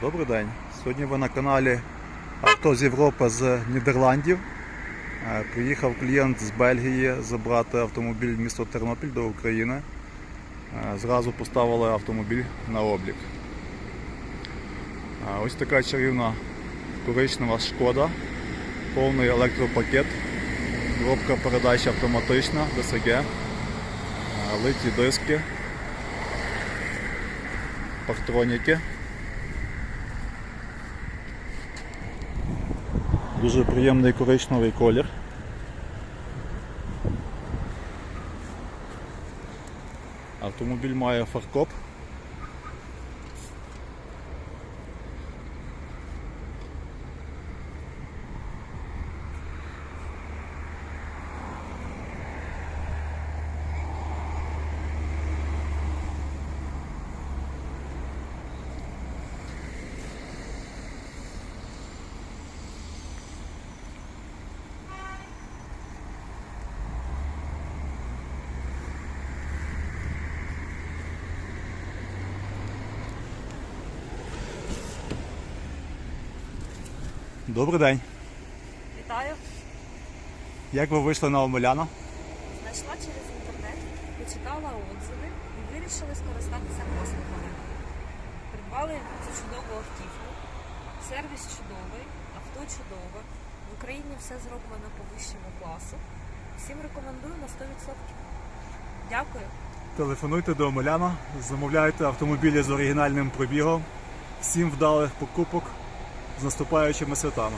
Добрий день. Сьогодні ви на каналі Авто з Європи з Нідерландів. Е, Приїхав клієнт з Бельгії забрати автомобіль в місто Тернопіль до України. Е, Зразу поставили автомобіль на облік. Е, Ось така чарівна коричнева шкода, повний електропакет, коробка передач автоматична, ДСГ, литі диски, партроніки. Дуже приємний коричневий колір. Автомобіль має фаркоп. Добрий день. Вітаю. Як ви вийшли на Омеляна? Знайшла через інтернет, почитала отзиви і вирішили скористатися послугами. Придбали цю чудову автівку. Сервіс чудовий, авто чудове. В Україні все зроблено по вищому класу. Всім рекомендую на 100%. Дякую. Телефонуйте до Омеляна, замовляйте автомобілі з оригінальним пробігом. Всім вдалих покупок з наступаючими святами.